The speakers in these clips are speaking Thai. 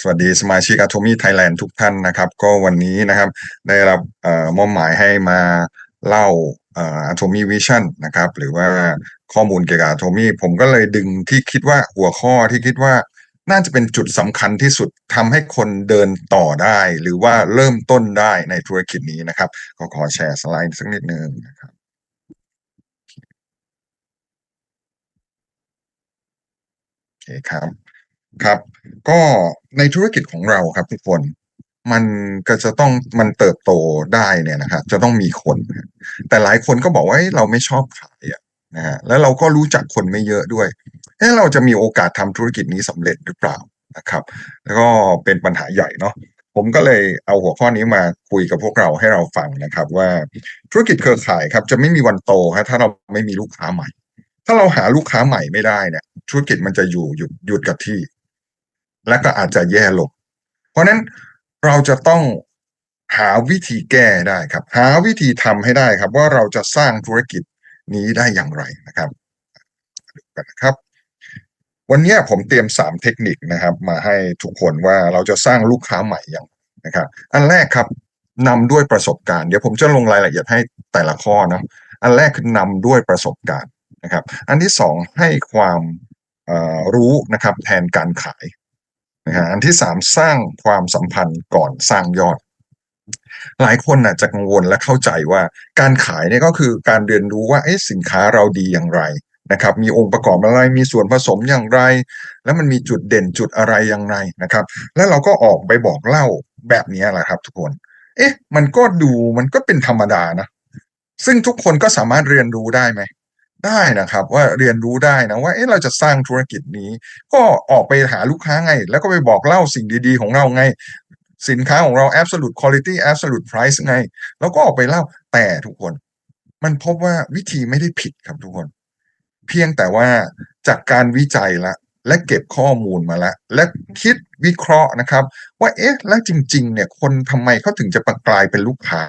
สวัสดีสมาชิก Atomy Thailand ทุกท่านนะครับ ก็วันนี้นะครับได้รับมอบหมายให้มาเล่าอ่อ Atomy Vision นะครับ หรือว่าข้อมูลเกี่ยวกับ Atomy ผมก็เลยดึงที่คิดว่าหัวข้อที่คิดว่าน่าจะเป็นจุดสำคัญที่สุดทำให้คนเดินต่อได้ หรือว่าเริ่มต้นได้ในธุรกิจนี้นะครับ ก็ขอแชร์สไลด์สักนิดนึงนะครับโอเคครับ ครับ ก็ในธุรกิจของเราครับทุกคน มันก็จะต้องมันเติบโตได้เนี่ยนะครับจะต้องมีคน แต่หลายคนก็บอกว่าเฮ้ยเราไม่ชอบขายอะนะฮะแล้วเราก็รู้จักคนไม่เยอะด้วยเอ๊ะเราจะมีโอกาสทำธุรกิจนี้สำเร็จหรือเปล่านะครับ แล้วก็เป็นปัญหาใหญ่เนาะผมก็เลยเอาหัวข้อนี้มาคุยกับพวกเราให้เราฟังนะครับ ว่าธุรกิจเครือข่ายครับจะไม่มีวันโตครับถ้าเราไม่มีลูกค้าใหม่ ถ้าเราหาลูกค้าใหม่ไม่ได้เนี่ยธุรกิจมันจะอยู่หยุดหยุดกับที่ และก็อาจจะแย่ลง เพราะฉะนั้นเราจะต้องหาวิธีแก้ได้ครับ หาวิธีทำให้ได้ครับ ว่าเราจะสร้างธุรกิจนี้ได้อย่างไรนะครับดูกันนะครับ วันนี้ผมเตรียมสามเทคนิคนะครับ มาให้ทุกคนว่าเราจะสร้างลูกค้าใหม่อย่างนะครับ อันแรกครับนำด้วยประสบการณ์เดี๋ยวผมจะลงรายละเอียดให้แต่ละข้อนะอันแรกคือนำด้วยประสบการณ์นะครับ อันที่สองให้ความรู้นะครับแทนการขาย นะฮะอันที่สามสร้างความสัมพันธ์ก่อนสร้างยอด หลายคนน่ะจะกังวลและเข้าใจว่าการขายเนี่ยก็คือการเรียนรู้ว่าสินค้าเราดีอย่างไรนะครับมีองค์ประกอบอะไรมีส่วนผสมอย่างไร แล้วมันมีจุดเด่นจุดอะไรอย่างไรนะครับ แล้วเราก็ออกไปบอกเล่าแบบนี้แหละครับ ทุกคน เอ๊ะ มันก็ดูมันก็เป็นธรรมดานะ ซึ่งทุกคนก็สามารถเรียนรู้ได้ไหม ได้นะครับ ว่าเรียนรู้ได้นะว่าเอ๊ะเราจะสร้างธุรกิจนี้ ก็ออกไปหาลูกค้าไง แล้วก็ไปบอกเล่าสิ่งดีๆ ของเราไง สินค้าของเรา absolute quality absolute price ไง แล้วก็ออกไปเล่าแต่ทุกคน มันพบว่าวิธีไม่ได้ผิดครับทุกคน เพียงแต่ว่าจากการวิจัยละและเก็บข้อมูลมาแล้ว และคิดวิเคราะห์นะครับ ว่าเอ๊ะแล้วจริง ๆ เนี่ยคนทำไมเขาถึงจะกลายเป็นลูกค้า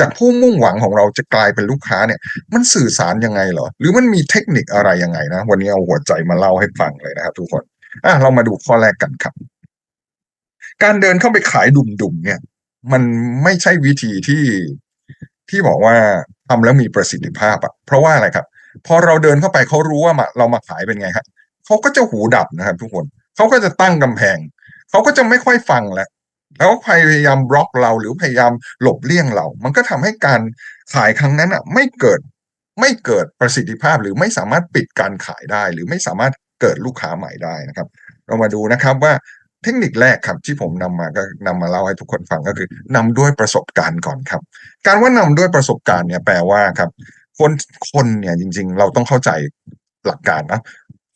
จากผู้มุ่งหวังของเราจะกลายเป็นลูกค้าเนี่ย มันสื่อสารยังไงเหรอ หรือมันมีเทคนิคอะไรยังไงนะ วันนี้เอาหัวใจมาเล่าให้ฟังเลยนะครับ ทุกคนอะเรามาดูข้อแรกกันครับ การเดินเข้าไปขายดุมๆเนี่ย มันไม่ใช่วิธีที่ที่บอกว่าทำแล้วมีประสิทธิภาพอะเพราะว่าอะไรครับพอเราเดินเข้าไปเขารู้ว่ามาเรามาขายเป็นไงครับเขาก็จะหูดับนะครับ ทุกคนเขาก็จะตั้งกำแพงเขาก็จะไม่ค่อยฟังแล้ว แล้วพยายามบล็อกเราหรือพยายามหลบเลี่ยงเรา มันก็ทำให้การขายครั้งนั้นอะไม่เกิดไม่เกิดประสิทธิภาพหรือไม่สามารถปิดการขายได้ หรือไม่สามารถเกิดลูกค้าใหม่ได้นะครับ เรามาดูนะครับว่าเทคนิคแรกครับที่ผมนำมาก็นำมาเล่าให้ทุกคนฟังก็คือนำด้วยประสบการณ์ก่อนครับ การว่านำด้วยประสบการณ์เนี่ยแปลว่าครับ คนคนเนี่ยจริง ๆ เราต้องเข้าใจหลักการนะ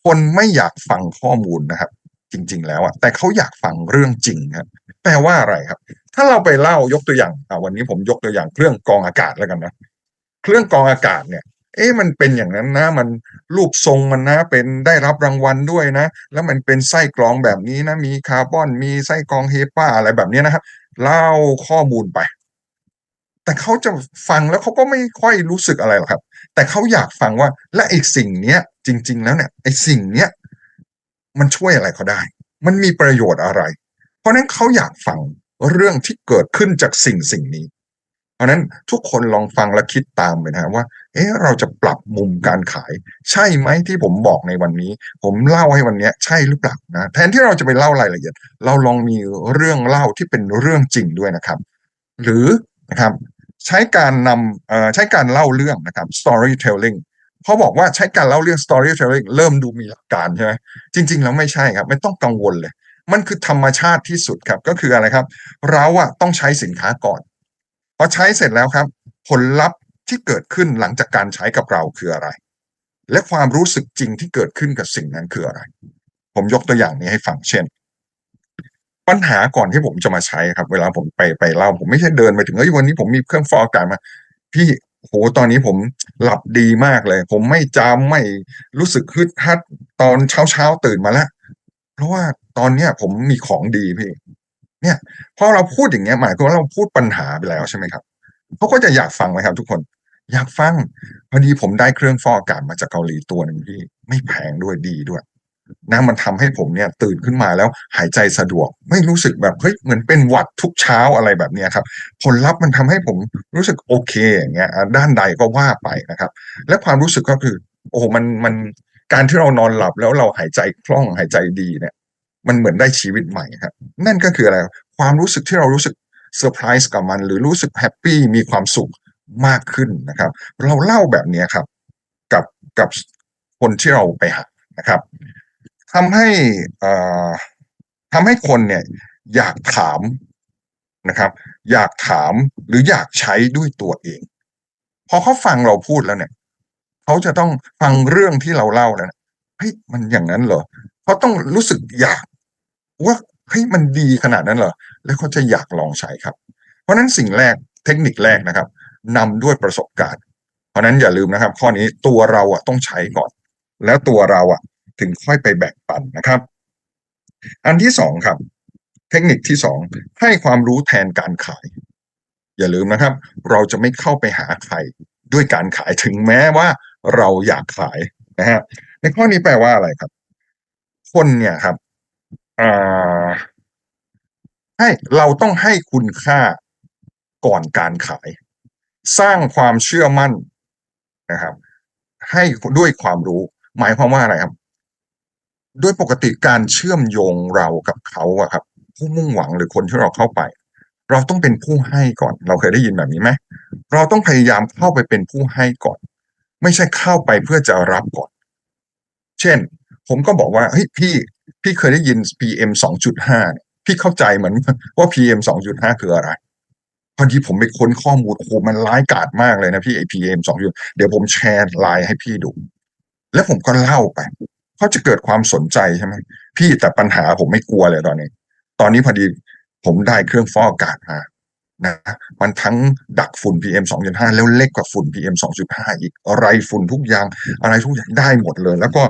คนไม่อยากฟังข้อมูลนะครับ จริง ๆ แล้วอะแต่เขาอยากฟังเรื่องจริงครับแปลว่าอะไรครับ ถ้าเราไปเล่ายกตัวอย่างอ่าวันนี้ผมยกตัวอย่างเครื่องกองอากาศแล้วกันนะเครื่องกองอากาศเนี่ย เอ๊ะมันเป็นอย่างนั้นนะมันรูปทรงมันนะเป็นได้รับรางวัลด้วยนะ แล้วมันเป็นไส้กรองแบบนี้นะ มีคาร์บอนมีไส้กรองเฮป้าอะไรแบบนี้นะครับเล่าข้อมูลไป แต่เขาจะฟังแล้วเขาก็ไม่ค่อยรู้สึกอะไรหรอกครับ แต่เขาอยากฟังว่าและไอ้สิ่งเนี้ย จริง ๆ แล้วเนี่ยไอ้สิ่งเนี้ย มันช่วยอะไรเขาได้ มันมีประโยชน์อะไร เพราะนั้นเขาอยากฟังเรื่องที่เกิดขึ้นจากสิ่งสิ่งนี้ เพราะนั้นทุกคนลองฟังและคิดตามไปนะว่า เอ๊ะเราจะปรับมุมการขาย ใช่ไหมที่ผมบอกในวันนี้ ผมเล่าให้วันนี้ใช่หรือเปล่านะแทนที่เราจะไปเล่ารายละเอียด เราลองมีเรื่องเล่าที่เป็นเรื่องจริงด้วยนะครับ หรือนะครับใช้การนำใช้การเล่าเรื่องนะครับ storytelling เขาบอกว่าใช้การเล่าเรื่อง storytelling เริ่มดูมีหลักการใช่ไหมจริง ๆ แล้วไม่ใช่ครับ ไม่ต้องกังวลเลย มันคือธรรมชาติที่สุดครับ ก็คืออะไรครับ เราอะต้องใช้สินค้าก่อนพอใช้เสร็จแล้วครับ ผลลัพธ์ที่เกิดขึ้นหลังจากการใช้กับเราคืออะไร และความรู้สึกจริงที่เกิดขึ้นกับสิ่งนั้นคืออะไร ผมยกตัวอย่างนี้ให้ฟังเช่น ปัญหาก่อนที่ผมจะมาใช้ครับ เวลาผมไปไปเล่าผมไม่ใช่เดินไปถึงเฮ้ยวันนี้ผมมีเครื่องฟอกอากาศมา พี่ โหตอนนี้ผมหลับดีมากเลย ผมไม่จำไม่รู้สึกฮึดฮัดตอนเช้าเช้าตื่นมาแล้วเพราะว่าตอนเนี้ยผมมีของดีพี่เนี่ยพอเราพูดอย่างเงี้ยหมายความว่าเราพูดปัญหาไปแล้วใช่ไหมครับเขาก็จะอยากฟังไหมครับ ทุกคน อยากฟังพอดีผมได้เครื่องฟอกอากาศมาจากเกาหลีตัวหนึ่งพี่ ไม่แพงด้วยดีด้วย นะมันทำให้ผมเนี่ยตื่นขึ้นมาแล้วหายใจสะดวก ไม่รู้สึกแบบเฮ้ยเหมือนเป็นหวัดทุกเช้าอะไรแบบนี้ครับ ผลลัพธ์มันทำให้ผมรู้สึกโอเคอย่างเงี้ยด้านใดก็ว่าไปนะครับ และความรู้สึกก็คือ โอ้โหมันมันการที่เรานอนหลับแล้วเราหายใจคล่องหายใจดีเนี่ย มันเหมือนได้ชีวิตใหม่ครับ นั่นก็คืออะไรความรู้สึกที่เรารู้สึกเซอร์ไพรส์กับมัน หรือรู้สึกแฮปปี้มีความสุขมากขึ้นนะครับ เราเล่าแบบนี้ครับ กับกับคนที่เราไปหานะครับ ทำให้ทำให้คนเนี่ยอยากถามนะครับ อยากถามหรืออยากใช้ด้วยตัวเอง พอเขาฟังเราพูดแล้วเนี่ยเขาจะต้องฟังเรื่องที่เราเล่าแล้วเฮ้ยมันอย่างนั้นเหรอเขาต้องรู้สึกอยากว่าเฮ้ยมันดีขนาดนั้นเหรอแล้วเขาจะอยากลองใช้ครับ เพราะฉะนั้นสิ่งแรกเทคนิคแรกนะครับนำด้วยประสบการณ์ เพราะฉะนั้นอย่าลืมนะครับ ข้อนี้ตัวเราอะต้องใช้ก่อน แล้วตัวเราอะ ถึงค่อยไปแบ่งปันนะครับ อันที่สองครับ เทคนิคที่สองให้ความรู้แทนการขาย อย่าลืมนะครับ เราจะไม่เข้าไปหาใครด้วยการขายถึงแม้ว่าเราอยากขายนะฮะในข้อนี้แปลว่าอะไรครับ คนเนี่ยครับอ่าให้เราต้องให้คุณค่าก่อนการขาย สร้างความเชื่อมั่นนะครับ ให้ด้วยความรู้ หมายความว่าอะไรครับ ด้วยปกติการเชื่อมโยงเรากับเขาอะครับ ผู้มุ่งหวังหรือคนที่เราเข้าไป เราต้องเป็นผู้ให้ก่อน เราเคยได้ยินแบบนี้ไหมเราต้องพยายามเข้าไปเป็นผู้ให้ก่อน ไม่ใช่เข้าไปเพื่อจะรับก่อน เช่น ผมก็บอกว่าเฮ้ยพี่พี่เคยได้ยิน PM 2.5เนี่ยพี่เข้าใจเหมือนว่า PM 2.5 คืออะไร พอดีผมไปค้นข้อมูลโอ้โหมันร้ายกาจมากเลยนะพี่ไอ PM 2.5เดี๋ยวผมแชร์ไลน์ให้พี่ดู แล้วผมก็เล่าไป เขาจะเกิดความสนใจใช่ไหมพี่แต่ปัญหาผมไม่กลัวเลยตอนนี้ ตอนนี้พอดีผมได้เครื่องฟอกอากาศมานะมันทั้งดักฝุ่น PM 2.5 แล้วเล็กกว่าฝุ่น PM 2.5 อีกอะไรฝุ่นทุกอย่าง อะไรทุกอย่างได้หมดเลย แล้วก็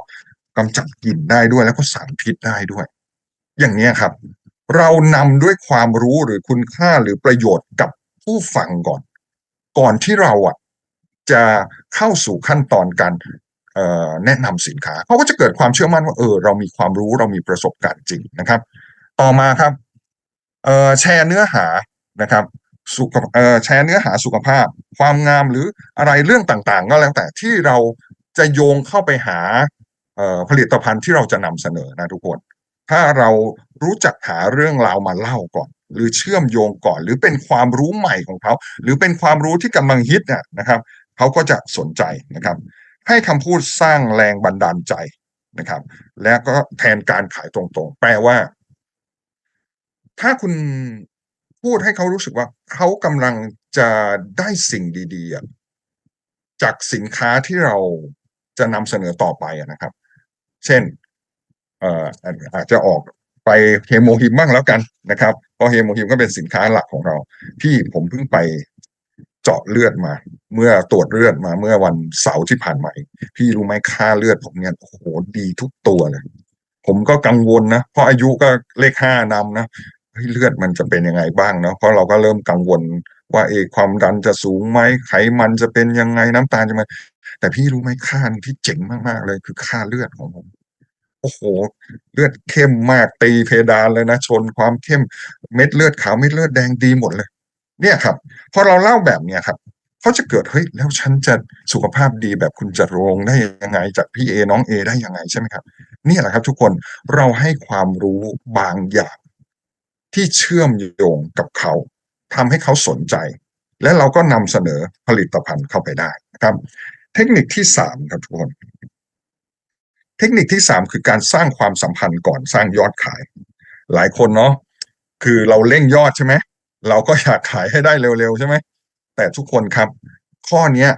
กำจัดกลิ่นได้ด้วย แล้วก็สารพิษได้ด้วย อย่างนี้ครับ เรานำด้วยความรู้หรือคุณค่าหรือประโยชน์กับผู้ฟังก่อน ก่อนที่เราอะจะเข้าสู่ขั้นตอนการ แนะนำสินค้าเขาก็จะเกิดความเชื่อมั่นว่าเออเรามีความรู้เรามีประสบการณ์จริงนะครับ ต่อมาครับแชร์เนื้อหานะครับสุขแชร์เนื้อหาสุขภาพ ความงามหรืออะไรเรื่องต่างๆ ก็แล้วแต่ที่เราจะโยงเข้าไปหาผลิตภัณฑ์ที่เราจะนำเสนอนะทุกคน ถ้าเรารู้จักหาเรื่องราวมาเล่าก่อน หรือเชื่อมโยงก่อน หรือเป็นความรู้ใหม่ของเขา หรือเป็นความรู้ที่กำลังฮิตนะนะครับเขาก็จะสนใจนะครับ ให้คำพูดสร้างแรงบันดาลใจนะครับ และก็แทนการขายตรงๆ แปลว่า ถ้าคุณพูดให้เขารู้สึกว่าเขากำลังจะได้สิ่งดีๆ จากสินค้าที่เราจะนำเสนอต่อไปนะครับ เช่นเอ่ออาจจะออกไปเฮโมฮิมบ้างแล้วกันนะครับเพราะเฮโมฮิมก็เป็นสินค้าหลักของเรา พี่ผมเพิ่งไป เจาะเลือดมา เมื่อตรวจเลือดมาเมื่อวันเสาร์ที่ผ่านมาพี่รู้ไหมค่าเลือดผมเนี่ยโอ้โหดีทุกตัวเลย ผมก็กังวลนะเพราะอายุก็เลขห้านำนะเลือดมันจะเป็นยังไงบ้างเนาะเพราะเราก็เริ่มกังวลว่าเอความดันจะสูงไหมไขมันจะเป็นยังไงน้ำตาลจะมาแต่พี่รู้ไหมค่าที่เจ๋งมากๆเลย คือค่าเลือดของผมโอ้โห เลือดเข้มมากตีเพดานเลยนะชนความเข้มเม็ดเลือดขาวเม็ดเลือดแดงดีหมดเลย เนี่ยครับพอเราเล่าแบบเนี้ยครับเขาจะเกิดเฮ้ยแล้วฉันจะสุขภาพดีแบบคุณจะรงได้ยังไง จากพี่เอน้องเอได้ยังไงใช่ไหมครับนี่แหละครับ ทุกคนเราให้ความรู้บางอย่าง ที่เชื่อมโยงกับเขาทำให้เขาสนใจ และเราก็นำเสนอผลิตภัณฑ์เข้าไปได้นะครับ เทคนิคที่สามครับทุกคน เทคนิคที่สามคือการสร้างความสัมพันธ์ก่อนสร้างยอดขาย หลายคนเนาะคือเราเร่งยอดใช่ไหม เราก็อยากขายให้ได้เร็วๆใช่ไหมแต่ทุกคนครับ ข้อเนี้ย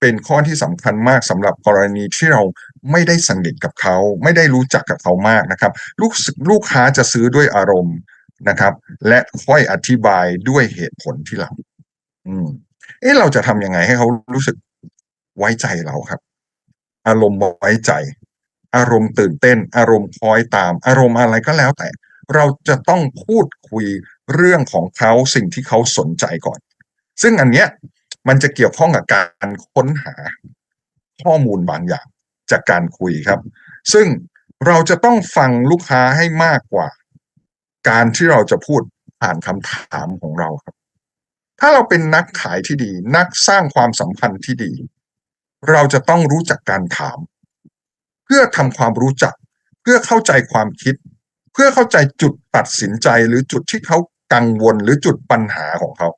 เป็นข้อที่สำคัญมากสำหรับกรณีที่เราไม่ได้สนิทกับเขา ไม่ได้รู้จักกับเขามากนะครับ ลูกลูกค้าจะซื้อด้วยอารมณ์นะครับ และค่อยอธิบายด้วยเหตุผลที่หลังอืมเอ๊ะเราจะทำยังไงให้เขารู้สึกไว้ใจเราครับ อารมณ์ไว้ใจ อารมณ์ตื่นเต้น อารมณ์คอยตาม อารมณ์อะไรก็แล้วแต่ เราจะต้องพูดคุย เรื่องของเขาสิ่งที่เขาสนใจก่อน ซึ่งอันเนี้ยมันจะเกี่ยวข้องกับการค้นหาข้อมูลบางอย่างจากการคุยครับ ซึ่งเราจะต้องฟังลูกค้าให้มากกว่า การที่เราจะพูดผ่านคำถามของเราครับ ถ้าเราเป็นนักขายที่ดี นักสร้างความสัมพันธ์ที่ดี เราจะต้องรู้จักการถาม เพื่อทำความรู้จัก เพื่อเข้าใจความคิด เพื่อเข้าใจจุดตัดสินใจหรือจุดที่เขา กังวลหรือจุดปัญหาของเขา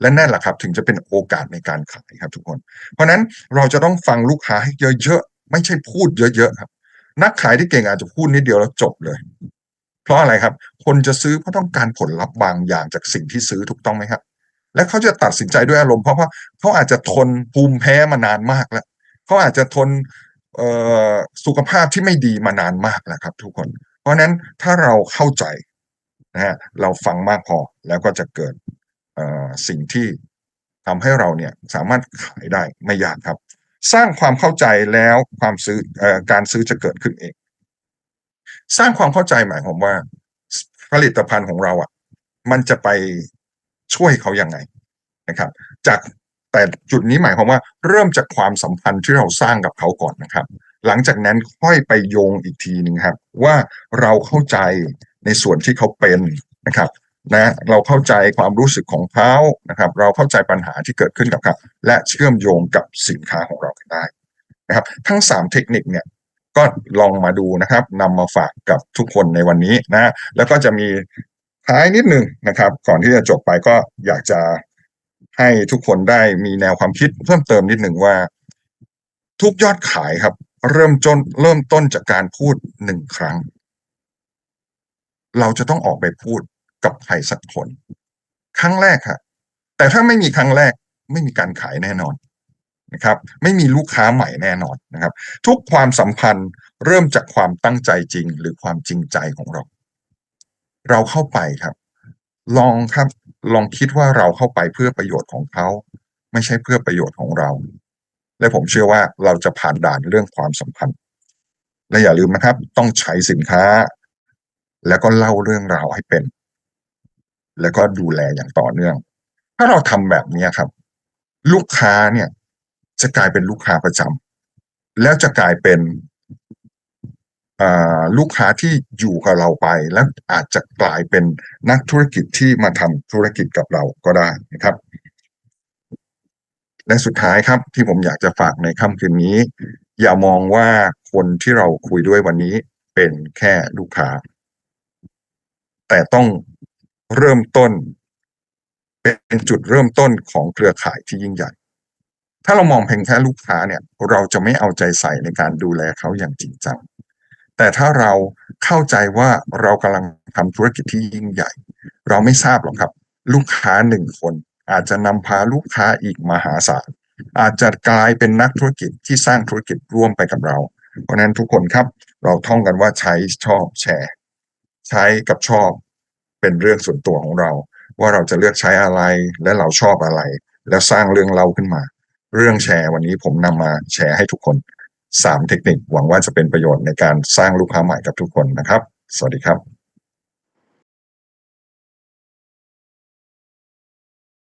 และนั่นแหละครับ ถึงจะเป็นโอกาสในการขายครับทุกคน เพราะฉะนั้นเราจะต้องฟังลูกค้าให้เยอะๆ ไม่ใช่พูดเยอะๆครับ นักขายที่เก่งอาจจะพูดนิดเดียวแล้วจบเลย เพราะอะไรครับ คนจะซื้อเพราะต้องการผลลัพธ์บางอย่างจากสิ่งที่ซื้อถูกต้องไหมครับ และเขาจะตัดสินใจด้วยอารมณ์เพราะว่าเขาอาจจะทนภูมิแพ้มานานมากแล้วเขาอาจจะทนสุขภาพที่ไม่ดีมานานมากแล้วครับ ทุกคน เพราะฉะนั้นถ้าเราเข้าใจ นะฮะเราฟังมากพอแล้วก็จะเกิดสิ่งที่ทำให้เราเนี่ยสามารถขายได้ไม่ยากครับ สร้างความเข้าใจแล้วความซื้ออการซื้อจะเกิดขึ้นเอง สร้างความเข้าใจหมายความว่า ผลิตภัณฑ์ของเราอะ มันจะไปช่วยเขายังไงนะครับ จากแต่จุดนี้หมายความว่าเริ่มจากความสัมพันธ์ที่เราสร้างกับเขาก่อนนะครับ หลังจากนั้นค่อยไปโยงอีกทีหนึ่งครับ ว่าเราเข้าใจ ในส่วนที่เขาเป็นนะครับนะเราเข้าใจความรู้สึกของเขานะครับ เราเข้าใจปัญหาที่เกิดขึ้นกับเขาและเชื่อมโยงกับสินค้าของเราได้นะครับ ทั้งสามเทคนิคเนี่ยก็ลองมาดูนะครับนำมาฝากกับทุกคนในวันนี้นะแล้วก็จะมีท้ายนิดนึงนะครับ ก่อนที่จะจบไปก็อยากจะให้ทุกคนได้มีแนวความคิดเพิ่มเติมนิดหนึ่งว่า ทุกยอดขายครับ เริ่มจนเริ่มต้นจากการพูดหนึ่งครั้ง เราจะต้องออกไปพูดกับใครสักคน ครั้งแรกค่ะ แต่ถ้าไม่มีครั้งแรกไม่มีการขายแน่นอนนะครับ ไม่มีลูกค้าใหม่แน่นอนนะครับ ทุกความสัมพันธ์เริ่มจากความตั้งใจจริงหรือความจริงใจของเรา เราเข้าไปครับ ลองครับ ลองคิดว่าเราเข้าไปเพื่อประโยชน์ของเขา ไม่ใช่เพื่อประโยชน์ของเรา และผมเชื่อว่าเราจะผ่านด่านเรื่องความสัมพันธ์และอย่าลืมนะครับ ต้องใช้สินค้า แล้วก็เล่าเรื่องราวให้เป็น แล้วก็ดูแลอย่างต่อเนื่อง ถ้าเราทำแบบนี้ครับ ลูกค้าเนี่ย จะกลายเป็นลูกค้าประจำแล้วจะกลายเป็นลูกค้าที่อยู่กับเราไป แล้วอาจจะกลายเป็นนักธุรกิจที่มาทำธุรกิจกับเราก็ได้นะครับ และสุดท้ายครับที่ผมอยากจะฝากในค่ำคืนนี้ อย่ามองว่าคนที่เราคุยด้วยวันนี้เป็นแค่ลูกค้า แต่ต้องเริ่มต้น เป็นจุดเริ่มต้นของเครือข่ายที่ยิ่งใหญ่ ถ้าเรามองเพียงแค่ลูกค้าเนี่ย เราจะไม่เอาใจใส่ในการดูแลเขาอย่างจริงจัง แต่ถ้าเราเข้าใจว่าเรากำลังทำธุรกิจที่ยิ่งใหญ่ เราไม่ทราบหรอกครับ ลูกค้าหนึ่งคน อาจจะนำพาลูกค้าอีกมหาศาลอาจจะกลายเป็นนักธุรกิจที่สร้างธุรกิจร่วมไปกับเรา เพราะนั้นทุกคนครับ เราท่องกันว่าใช้ชอบแชร์ ใช้กับชอบเป็นเรื่องส่วนตัวของเรา ว่าเราจะเลือกใช้อะไรและเราชอบอะไร แล้วสร้างเรื่องเล่าขึ้นมา เรื่องแชร์วันนี้ผมนำมาแชร์ให้ทุกคนสามเทคนิคหวังว่าจะเป็นประโยชน์ในการสร้างลูกค้าใหม่กับทุกคนนะครับ สวัสดีครับ